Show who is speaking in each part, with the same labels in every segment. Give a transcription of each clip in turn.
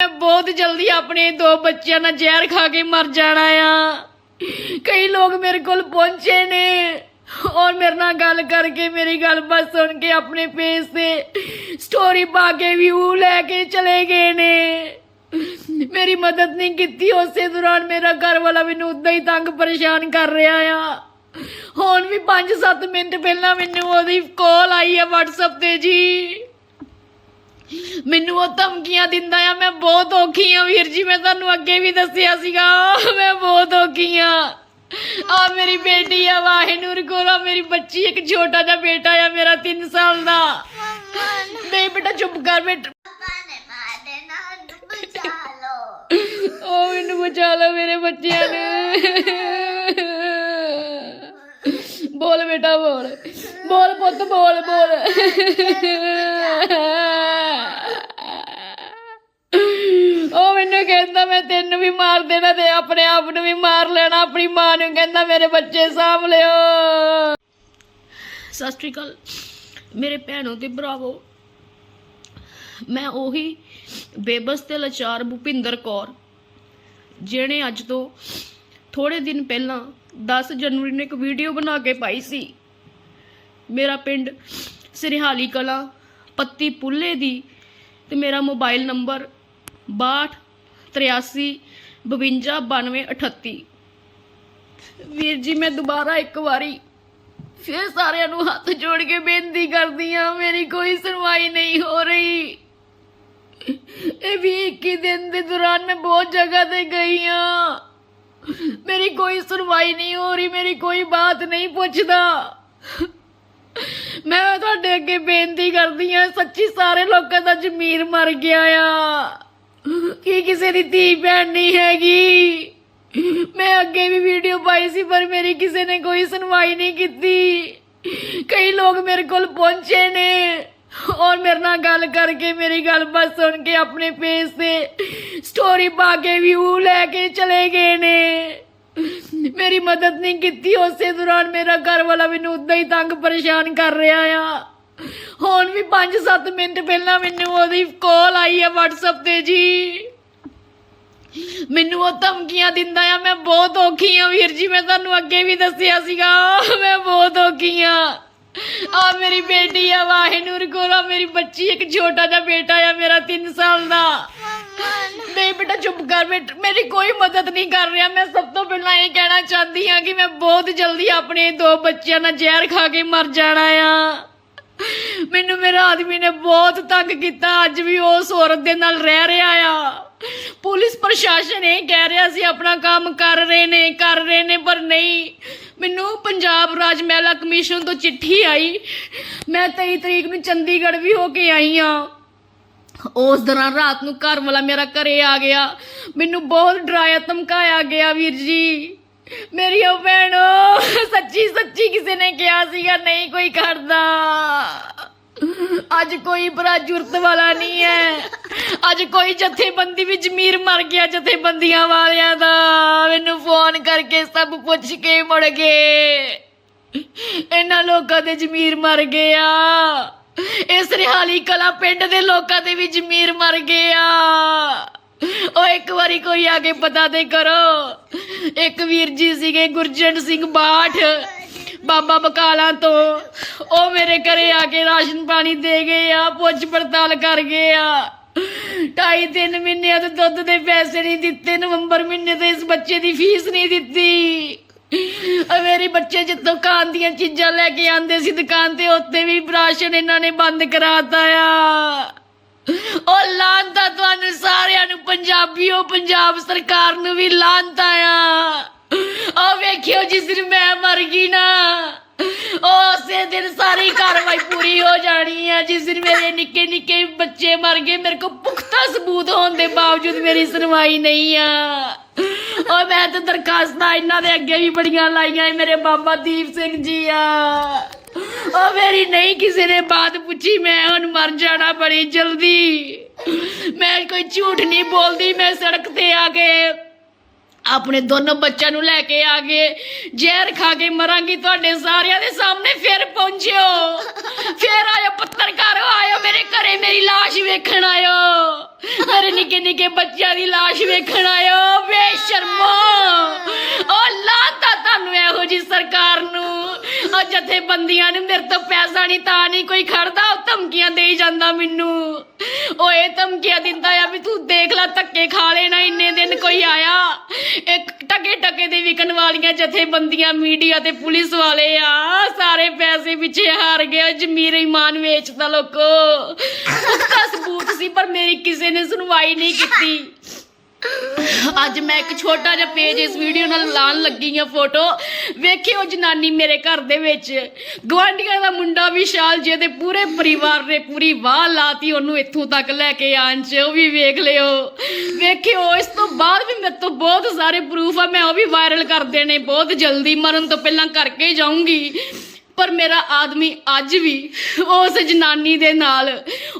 Speaker 1: ਮੈਂ ਬਹੁਤ ਜਲਦੀ ਆਪਣੇ ਦੋ ਬੱਚਿਆਂ ਨਾਲ ਜ਼ਹਿਰ ਖਾ ਕੇ ਮਰ ਜਾਣਾ ਆ। ਕਈ ਲੋਕ ਮੇਰੇ ਕੋਲ ਪਹੁੰਚੇ ਨੇ। ਔਰ ਮੇਰੇ ਨਾਲ ਗੱਲ ਕਰਕੇ, ਮੇਰੀ ਗੱਲਬਾਤ ਸੁਣ ਕੇ, ਆਪਣੇ ਪੇਜ ਤੇ ਸਟੋਰੀ ਪਾ ਕੇ ਵਿਊ ਲੈ ਕੇ ਚਲੇ ਗਏ ਨੇ। ਮੇਰੀ ਮਦਦ ਨਹੀਂ ਕੀਤੀ, ਉਸੇ ਦੌਰਾਨ ਮੇਰਾ ਘਰ ਵਾਲਾ ਮੈਨੂੰ ਉਦਾਂ ਹੀ ਤੰਗ ਪਰੇਸ਼ਾਨ ਕਰ ਰਿਹਾ ਆ। ਹੁਣ ਵੀ 5-7 ਮਿੰਟ ਪਹਿਲਾਂ ਮੈਨੂੰ ਉਹਦੀ ਕਾਲ ਆਈ ਹੈ WhatsApp ਤੇ ਜੀ। ਮੈਨੂੰ ਉਹ ਧਮਕੀਆਂ ਦਿੰਦਾ ਆ, ਮੈਂ ਬਹੁਤ ਔਖੀ ਆ ਵੀਰ ਜੀ, ਮੈਂ ਤੁਹਾਨੂੰ ਅੱਗੇ ਵੀ ਦੱਸਿਆ ਸੀਗਾ। ਮੈਂ ਬਹੁਤ ਔਖੀ ਆ। ਆ ਮੇਰੀ ਬੇਟੀ ਆ ਵਾਹਿਨੂਰ ਕੋਲ ਮੇਰੀ ਬੱਚੀ, ਇੱਕ ਛੋਟਾ ਜਿਹਾ ਬੇਟਾ ਆ ਮੇਰਾ 3 ਸਾਲ ਦਾ। ਨਹੀਂ ਬੇਟਾ, ਚੁੱਪ ਕਰ ਬੇਟਾ। ਉਹ ਮੈਨੂੰ ਬਚਾ ਲਓ ਮੇਰੇ ਬੱਚਿਆਂ ਨੂੰ। ਬੋਲ ਬੇਟਾ, ਬੋਲ। ਬੋਲ ਪੁੱਤ, ਬੋਲ ਬੋਲ। ਉਹ ਮੈਨੂੰ ਕਹਿੰਦਾ, ਮੈਂ ਤੈਨੂੰ ਵੀ ਮਾਰ ਦੇਣਾ ਤੇ ਆਪਣੇ ਆਪ ਨੂੰ ਵੀ ਮਾਰ ਲੈਣਾ, ਆਪਣੀ ਮਾਂ ਨੂੰ ਕਹਿੰਦਾ, ਮੇਰੇ ਬੱਚੇ ਸਾਂਭ ਲਿਓ। ਸਤਿ ਸ਼੍ਰੀ ਅਕਾਲ। ਮੇਰੇ ਭੈਣੋ ਤੇ ਭਰਾਵੋ, ਮੈਂ ਉਹੀ ਬੇਬਸ ਤੇ ਲਾਚਾਰ ਭੁਪਿੰਦਰ ਕੌਰ, ਜਿਹਨੇ ਅੱਜ ਤੋਂ ਥੋੜੇ ਦਿਨ ਪਹਿਲਾਂ 10 ਜਨਵਰੀ ਨੂੰ ਇੱਕ ਵੀਡੀਓ ਬਣਾ ਕੇ ਪਾਈ ਸੀ। ਮੇਰਾ ਪਿੰਡ ਸਿਰਹਾਲੀ ਕਲਾਂ, ਪੱਤੀ ਪੁੱਲੇ ਦੀ ਤੇ ਮੇਰਾ ਮੋਬਾਈਲ ਨੰਬਰ 62 83 52 92 38 ਵੀਰ ਜੀ, ਮੈਂ ਦੁਬਾਰਾ ਇੱਕ ਵਾਰੀ ਫਿਰ ਸਾਰਿਆਂ ਨੂੰ ਹੱਥ ਜੋੜ ਕੇ ਬੇਨਤੀ ਕਰਦੀ ਆ ਮੇਰੀ ਕੋਈ ਸੁਣਵਾਈ ਨਹੀਂ ਹੋ ਰਹੀ। ਇਹ ਵੀ 21 ਦਿਨ ਦੇ ਦੌਰਾਨ ਮੈਂ ਬਹੁਤ ਜਗ੍ਹਾ ਤੇ ਗਈ ਆ ਮੇਰੀ ਕੋਈ ਸੁਣਵਾਈ ਨਹੀਂ ਹੋ ਰਹੀ, ਮੇਰੀ ਕੋਈ ਬਾਤ ਨਹੀਂ ਪੁੱਛਦਾ। ਮੈਂ ਤੁਹਾਡੇ ਅੱਗੇ ਬੇਨਤੀ ਕਰਦੀ ਆ ਸੱਚੀ ਸਾਰੇ ਲੋਕਾਂ ਦਾ ਜ਼ਮੀਰ ਮਰ ਗਿਆ ਆ। ਕੀ ਕਿਸੇ ਦੀ ਧੀ ਭੈਣ ਨਹੀਂ ਹੈਗੀ? ਮੈਂ ਅੱਗੇ ਵੀ ਵੀਡੀਓ ਪਾਈ ਸੀ, ਪਰ ਮੇਰੀ ਕਿਸੇ ਨੇ ਕੋਈ ਸੁਣਵਾਈ ਨਹੀਂ ਕੀਤੀ। ਕਈ ਲੋਕ ਮੇਰੇ ਕੋਲ ਪਹੁੰਚੇ ਨੇ। ਔਰ ਮੇਰੇ ਨਾਲ ਗੱਲ ਕਰਕੇ, ਮੇਰੀ ਗੱਲਬਾਤ ਸੁਣ ਕੇ ਆਪਣੇ ਪੇਜ ਤੇ ਸਟੋਰੀ ਪਾ ਕੇ ਵਿਊ ਲੈ ਕੇ ਚਲੇ ਗਏ ਨੇ। ਮੇਰੀ ਮਦਦ ਨਹੀਂ ਕੀਤੀ, ਉਸੇ ਦੌਰਾਨ ਮੇਰਾ ਘਰ ਵਾਲਾ ਮੈਨੂੰ ਉਦਾਂ ਹੀ ਤੰਗ ਪਰੇਸ਼ਾਨ ਕਰ ਰਿਹਾ ਆ। ਹੁਣ ਵੀ 5-7 ਮਿੰਟ ਪਹਿਲਾਂ ਮੈਨੂੰ ਉਹਦੀ ਕਾਲ ਆਈ ਹੈ WhatsApp ਤੇ ਜੀ। ਮੈਨੂੰ ਉਹ ਧਮਕੀਆਂ ਦਿੰਦਾ ਆ, ਮੈਂ ਬਹੁਤ ਔਖੀ ਆ ਵੀਰ ਜੀ, ਮੈਂ ਤੁਹਾਨੂੰ ਅੱਗੇ ਵੀ ਦੱਸਿਆ ਸੀਗਾ, ਮੈਂ ਬਹੁਤ ਔਖੀ ਆ। ਆ ਮੇਰੀ ਬੇਟੀ ਆ ਵਾਹਿਨੂਰ ਕੋਲ ਆ ਮੇਰੀ ਬੱਚੀ ਇੱਕ ਛੋਟਾ ਜਿਹਾ ਬੇਟਾ ਆ, ਮੇਰਾ 3 ਸਾਲ ਦਾ। ਬੇਟਾ ਮੇਰੀ ਕੋਈ ਮਦਦ ਨਹੀਂ ਕਰ ਰਿਹਾ। ਮੈਂ ਸਭ ਤੋਂ ਪਹਿਲਾਂ ਇਹ ਕਹਿਣਾ ਚਾਹੁੰਦੀ ਹਾਂ ਕਿ ਮੈਂ ਬਹੁਤ ਜਲਦੀ ਆਪਣੇ ਦੋ ਬੱਚਿਆਂ ਨਾਲ ਜ਼ਹਿਰ ਖਾ ਕੇ ਮਰ ਜਾਣਾ ਆ। ਮੈਨੂੰ ਮੇਰਾ ਆਦਮੀ ਨੇ ਬਹੁਤ ਤੰਗ ਕੀਤਾ। ਅੱਜ ਵੀ ਉਸ ਔਰਤ ਦੇ ਨਾਲ ਰਹਿ ਰਿਹਾ ਆ। ਪੁਲਿਸ ਪ੍ਰਸ਼ਾਸਨ ਇਹ ਕਹਿ ਰਿਹਾ ਸੀ, ਆਪਣਾ ਕੰਮ ਕਰ ਰਹੇ ਨੇ, ਕਰ ਰਹੇ ਨੇ, ਪਰ ਨਹੀਂ। ਮੈਨੂੰ ਪੰਜਾਬ ਰਾਜ ਮਹਿਲਾ ਕਮਿਸ਼ਨ ਤੋਂ ਚਿੱਠੀ ਆਈ। ਮੈਂ 23 ਤਰੀਕ ਨੂੰ ਚੰਡੀਗੜ੍ਹ ਵੀ ਹੋ ਕੇ ਆਈ ਆ ਉਸ ਦੌਰਾਨ ਰਾਤ ਨੂੰ ਘਰ ਵਾਲਾ ਮੇਰਾ ਘਰੇ ਆ ਗਿਆ। ਮੈਨੂੰ ਬਹੁਤ ਡਰਾਇਆ, ਧਮਕਾਇਆ ਗਿਆ ਵੀਰ ਜੀ। ਮੇਰੀ ਉਹ ਭੈਣੋ, ਸੱਚੀ ਸੱਚੀ ਕਿਸੇ ਨੇ ਕਿਹਾ ਸੀਗਾ, ਨਹੀਂ ਕੋਈ ਕਰਦਾ। ਅੱਜ ਕੋਈ ਭਰਾ ਜੁਰਤ ਵਾਲਾ ਨਹੀਂ ਹੈ। ਅੱਜ ਕੋਈ ਜਥੇਬੰਦੀ ਵੀ ਜ਼ਮੀਰ ਮਰ ਗਿਆ ਜਥੇਬੰਦੀਆਂ ਵਾਲਿਆਂ ਦਾ। ਮੈਨੂੰ ਫੋਨ ਕਰਕੇ ਸਭ ਪੁੱਛ ਕੇ ਮੁੜ ਗਏ। ਇਹਨਾਂ ਲੋਕਾਂ ਦੇ ਜ਼ਮੀਰ ਮਰ ਗਿਆ। ਇਸ ਰਿਹਾਲੀ ਕਲਾ ਪਿੰਡ ਦੇ ਲੋਕਾਂ ਦੇ ਵੀ ਜ਼ਮੀਰ ਮਰ ਗਏ ਆ। ਉਹ ਇੱਕ ਵਾਰੀ ਕੋਈ ਆ ਕੇ ਪਤਾ ਤੇ ਕਰੋ। ਇੱਕ ਵੀਰ ਜੀ ਸੀਗੇ ਗੁਰਜੰਟ ਸਿੰਘ ਬਾਠ, ਬਾਬਾ ਬਕਾਲਾ ਤੋਂ। ਉਹ ਮੇਰੇ ਘਰੇ ਆ ਕੇ ਰਾਸ਼ਨ ਪਾਣੀ ਦੇ ਗਏ ਆ, ਪੁੱਛ ਪੜਤਾਲ ਕਰ ਗਏ ਆ। ਢਾਈ ਤਿੰਨ ਮਹੀਨਿਆਂ ਤੋਂ ਦੁੱਧ ਦੇ ਪੈਸੇ ਨਹੀਂ ਦਿੱਤੇ, ਨਵੰਬਰ ਮਹੀਨੇ ਤੋਂ ਇਸ ਬੱਚੇ ਦੀ ਫੀਸ ਨਹੀਂ ਦਿੱਤੀ। ਆ ਮੇਰੇ ਬੱਚੇ ਜਿੱਥੋਂ ਦੁਕਾਨ ਦੀਆਂ ਚੀਜ਼ਾਂ ਲੈ ਕੇ ਆਂਦੇ ਸੀ ਦੁਕਾਨ ਤੇ ਉੱਤੇ ਵੀ ਰਾਸ਼ਨ ਇਹਨਾਂ ਨੇ ਬੰਦ ਕਰਾਤਾ ਆ। ਉਹ ਲਾਂਤਾ ਤੁਹਾਨੂੰ ਸਾਰਿਆਂ ਨੂੰ, ਪੰਜਾਬੀਓ, ਪੰਜਾਬ ਸਰਕਾਰ ਨੂੰ ਵੀ ਲਾਂਤਾ ਆ। ਉਹ ਵੇਖਿਓ ਜਿਸ ਦਿਨ ਮੈਂ ਮਰ ਗਈ ਨਾ ਉਸੇ ਦਿਨ ਸਾਰੀ ਕਾਰਵਾਈ ਪੂਰੀ ਹੋ ਜਾਣੀ ਆ। ਜਿਸ ਦਿਨ ਮੇਰੇ ਨਿੱਕੇ ਨਿੱਕੇ ਬੱਚੇ ਮਰ ਗਏ, ਮੇਰੇ ਕੋਲ ਪੁਖਤਾ ਸਬੂਤ ਹੋਣ ਦੇ ਬਾਵਜੂਦ ਮੇਰੀ ਸੁਣਵਾਈ ਨਹੀਂ ਆ। ਉਹ ਮੈਂ ਤਾਂ ਦਰਖਾਸਤਾਂ ਇਹਨਾਂ ਦੇ ਅੱਗੇ ਵੀ ਬੜੀਆਂ ਲਾਈਆਂ ਏ, ਮੇਰੇ ਬਾਬਾ ਦੀਪ ਸਿੰਘ ਜੀ ਆ। ਉਹ ਮੇਰੀ ਨਹੀਂ ਕਿਸੇ ਨੇ ਬਾਤ ਪੁੱਛੀ, ਮੈਂ ਹੁਣ ਮਰ ਜਾਣਾ ਬੜੀ ਜਲਦੀ। ਮੈਂ ਕੋਈ ਝੂਠ ਨਹੀਂ ਬੋਲਦੀ, ਮੈਂ ਸੜਕ ਤੇ ਆ ਕੇ ਆਪਣੇ ਦੋਨੋਂ ਬੱਚਿਆਂ ਨੂੰ ਲੈ ਕੇ ਆ ਗਏ ਜ਼ਹਿਰ ਖਾ ਕੇ ਮਰਾਂਗੀ, ਤੁਹਾਡੇ ਸਾਰਿਆਂ ਦੇ ਸਾਹਮਣੇ ਫਿਰ ਪਹੁੰਚਿਓ। ਫਿਰ ਆਇਓ, ਪੱਤਰਕਾਰੋ, ਆਇਓ ਮੇਰੇ ਘਰੇ, ਮੇਰੀ ਲਾਸ਼ ਵੇਖਣ ਆਇਓ। ਨਿੱਕੇ ਨਿੱਕੇ ਬੱਚਿਆਂ ਦੀ ਲਾਸ਼ ਵੇਖਣ ਆਇਓ। ਬੇਸ਼ਰਮੋ। ਉਹ ਲਾਤਾ ਤੁਹਾਨੂੰ ਇਹੋ ਜੀ ਸਰਕਾਰ ਨੂੰ। ਉਹ ਜਥੇਬੰਦੀਆਂ ਨੂੰ ਮੇਰੇ ਤੋਂ ਪੈਸਾ ਨਹੀਂ, ਤਾਂ ਨਹੀਂ ਕੋਈ ਖੜਦਾ। ਉਹ ਧਮਕੀਆਂ ਦੇਈ ਜਾਂਦਾ ਮੈਨੂੰ। ਉਹ ਇਹ ਧਮਕੀਆਂ ਦਿੰਦਾ ਆ ਵੀ ਤੂੰ ਦੇਖ ਲੈ, ਧੱਕੇ ਖਾ ਲੈਣਾ, ਇੰਨੇ ਦਿਨ ਕੋਈ ਆਇਆ। ਇੱਕ ਟਕੇ ਟਕੇ ਦੇ ਵਿਕਣ ਵਾਲੀਆਂ ਜਥੇਬੰਦੀਆਂ, ਮੀਡੀਆ ਤੇ ਪੁਲਿਸ ਵਾਲੇ ਆ। ਸਾਰੇ ਪੈਸੇ ਪਿੱਛੇ ਹਾਰ ਗਏ ਜਮੀਰ ਇਮਾਨ ਵੇਚਦਾ ਲੋਕੋ। ਉਸਦਾ ਸਬੂਤ ਸੀ, ਪਰ ਮੇਰੀ ਕਿਸੇ ਨੇ ਸੁਣਵਾਈ ਨਹੀਂ ਕੀਤੀ। ਅੱਜ ਮੈਂ ਇੱਕ ਛੋਟਾ ਜਿਹਾ ਪੇਜ ਇਸ ਵੀਡੀਓ ਨਾਲ ਲਾਣ ਲੱਗੀ ਆ ਫੋਟੋ ਵੇਖਿਓ ਜਨਾਨੀ ਮੇਰੇ ਘਰ ਦੇ ਵਿੱਚ। ਗਵਾਂਢੀਆਂ ਦਾ ਮੁੰਡਾ ਵਿਸ਼ਾਲ ਜੀ ਦੇ ਪੂਰੇ ਪਰਿਵਾਰ ਨੇ ਪੂਰੀ ਵਾਹ ਲਾਤੀ ਉਹਨੂੰ ਇੱਥੋਂ ਤੱਕ ਲੈ ਕੇ ਆਣ ਚ, ਉਹ ਵੀ ਵੇਖ ਲਿਓ। ਵੇਖਿਓ, ਇਸ ਤੋਂ ਬਾਅਦ ਵੀ ਮੇਰੇ ਤੋਂ ਬਹੁਤ ਸਾਰੇ ਪ੍ਰੂਫ ਆ, ਮੈਂ ਉਹ ਵੀ ਵਾਇਰਲ ਕਰ ਦੇਣੇ ਬਹੁਤ ਜਲਦੀ ਮਰਨ ਤੋਂ ਪਹਿਲਾਂ ਕਰਕੇ ਜਾਊਂਗੀ। ਪਰ ਮੇਰਾ ਆਦਮੀ ਅੱਜ ਵੀ ਉਸ ਜਨਾਨੀ ਦੇ ਨਾਲ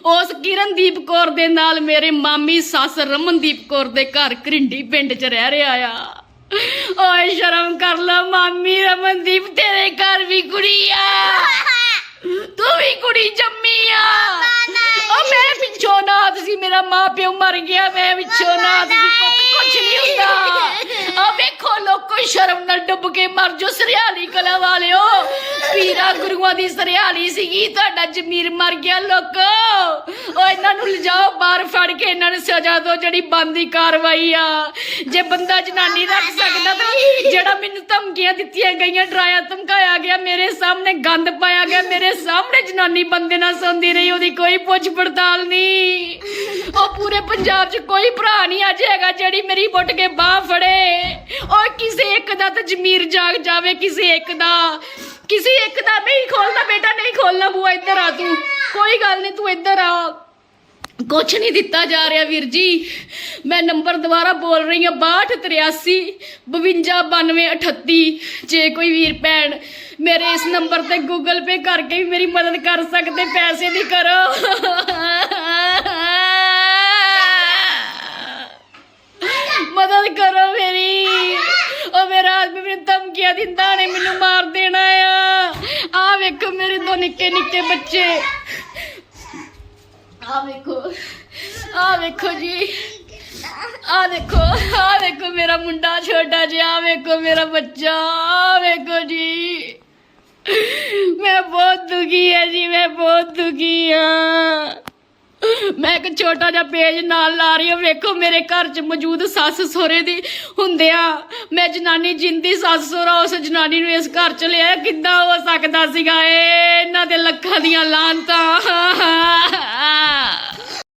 Speaker 1: ਉਸ ਕਿਰਨਦੀਪ ਕੌਰ ਦੇ ਨਾਲ ਮੇਰੇ ਮਾਮੀ ਸੱਸ ਰਮਨਦੀਪ ਕੌਰ ਦੇ ਘਰ ਘਰਿੰਡੀ ਪਿੰਡ 'ਚ ਰਹਿ ਰਿਹਾ ਆ। ਓਏ ਸ਼ਰਮ ਕਰ ਲੈ ਮਾਮੀ ਰਮਨਦੀਪ ਤੇਰੇ ਘਰ ਵੀ ਕੁੜੀ ਆ। ਤੂੰ ਵੀ ਕੁੜੀ ਜੰਮੀ ਆ। ਓ ਮੈਂ ਪਿੱਛੋਂ ਨਾਥ ਸੀ ਮੇਰਾ ਮਾਂ ਪਿਓ ਮਰ ਗਿਆ ਮੈਂ ਪਿੱਛੋਂ ਨਾਥ ਸੀ ਪੁੱਤ ਕੁਛ ਨਹੀਂ ਹੁੰਦਾ ਆ ਵੇਖੋ ਲੋਕੋ ਸ਼ਰਮ ਨਾਲ ਡੁੱਬ ਕੇ ਮਰ ਜੋ ਸਰਿਆਲੀ ਕਲਾ ਵਾਲਿਓ। ਪੀਰਾ ਗੁਰੂਆਂ ਦੀ ਸਰਿਆਲੀ ਸੀਗੀ, ਤੁਹਾਡਾ ਜਮੀਰ ਮਰ ਗਿਆ, ਲੋਕੋ। ਓ ਇਹਨਾਂ ਨੂੰ ਲਿਜਾਓ, ਬਾਹਰ ਫੜ ਕੇ ਇਹਨਾਂ ਨੂੰ ਸਜ਼ਾ ਦਿਓ, ਜਿਹੜੀ ਬੰਦੀ ਕਾਰਵਾਈ ਆ। ਜੇ ਬੰਦਾ ਜਨਾਨੀ ਰੱਖ ਸਕਦਾ ਤਾਂ ਜਿਹੜਾ ਮੈਨੂੰ ਧਮਕੀਆਂ ਦਿੱਤੀਆਂ ਗਈਆਂ, ਡਰਾਇਆ, ਧਮਕਾਇਆ ਗਿਆ, ਮੇਰੇ ਸਾਹਮਣੇ ਗੰਦ ਪਾਇਆ ਗਿਆ, ਮੇਰੇ ਸਾਹਮਣੇ ਜਨਾਨੀ ਬੰਦੇ ਨਾਲ ਸੌਂਦੀ ਰਹੀ, ਉਹਦੀ ਕੋਈ ਪੁੱਛ ਪੜਤਾਲ ਨਹੀਂ। ਉਹ ਪੂਰੇ ਪੰਜਾਬ 'ਚ ਕੋਈ ਭਰਾ ਨਹੀਂ ਅੱਜ ਹੈਗਾ, ਜਿਹੜੀ ਮੇਰੀ ਪੁੱਟ ਕੇ ਬਾਹ ਫੜੇ। ਉਹ ਕਿਸੇ ਇੱਕ ਦਾ ਤਾਂ ਜ਼ਮੀਰ ਜਾਗ ਜਾਵੇ, ਕਿਸੇ ਇੱਕ ਦਾ। ਕਿਸੇ ਇੱਕ ਦਾ ਨਹੀਂ ਖੋਲਦਾ, ਬੇਟਾ ਨਹੀਂ ਖੋਲਣਾ ਬੂਆ, ਇੱਧਰ ਆ ਤੂੰ। ਕੋਈ ਗੱਲ ਨਹੀਂ, ਤੂੰ ਇੱਧਰ ਆ। ਕੁਛ ਨਹੀਂ ਦਿੱਤਾ ਜਾ ਰਿਹਾ ਵੀਰ ਜੀ। ਮੈਂ ਨੰਬਰ ਦੁਬਾਰਾ ਬੋਲ ਰਹੀ ਹਾਂ 6283 529238 ਜੇ ਕੋਈ ਵੀਰ ਭੈਣ ਮੇਰੇ ਇਸ ਨੰਬਰ ਤੇ ਗੂਗਲ ਪੇ ਕਰਕੇ ਵੀ ਮੇਰੀ ਮਦਦ ਕਰ ਸਕਦੇ, ਪੈਸੇ ਦੀ ਕਰੋ ਮਦਦ ਕਰੋ ਮੇਰੀ ਉਹ ਮੇਰਾ ਆਦਮੀ ਮੈਨੂੰ ਧਮਕੀਆਂ ਦਿੰਦਾ ਮੈਨੂੰ ਮਾਰ ਦੇਣਾ ਆ? ਆ ਵੇਖੋ ਮੇਰੇ ਦੋ ਨਿੱਕੇ ਨਿੱਕੇ ਬੱਚੇ। ਆ ਵੇਖੋ ਆ ਵੇਖੋ ਜੀ। ਆ ਦੇਖੋ ਆ ਵੇਖੋ ਮੇਰਾ ਮੁੰਡਾ ਛੋਟਾ ਜਿਹਾ ਆ ਵੇਖੋ ਮੇਰਾ ਬੱਚਾ ਆ ਵੇਖੋ ਜੀ। ਮੈਂ ਬਹੁਤ ਦੁਖੀ ਹਾਂ ਜੀ, ਮੈਂ ਬਹੁਤ ਦੁਖੀ ਹਾਂ ਮੈਂ ਇੱਕ ਛੋਟਾ ਜਿਹਾ ਪੇਜ ਨਾਲ ਲਾ ਰਹੀ ਹਾਂ। ਵੇਖੋ, ਮੇਰੇ ਘਰ 'ਚ ਮੌਜੂਦ ਸੱਸ ਸਹੁਰੇ ਦੀ ਹੁੰਦੇ ਮੈਂ ਜਨਾਨੀ ਜਿੰਦੀ ਸੱਸ ਸਹੁਰਾ ਉਸ ਜਨਾਨੀ ਨੂੰ ਇਸ ਘਰ 'ਚ ਲਿਆ ਕਿੱਦਾਂ ਹੋ ਸਕਦਾ ਸੀਗਾ? ਏ ਇਹਨਾਂ ਦੇ ਲੱਖਾਂ ਦੀਆਂ ਲਾਂਤਾਂ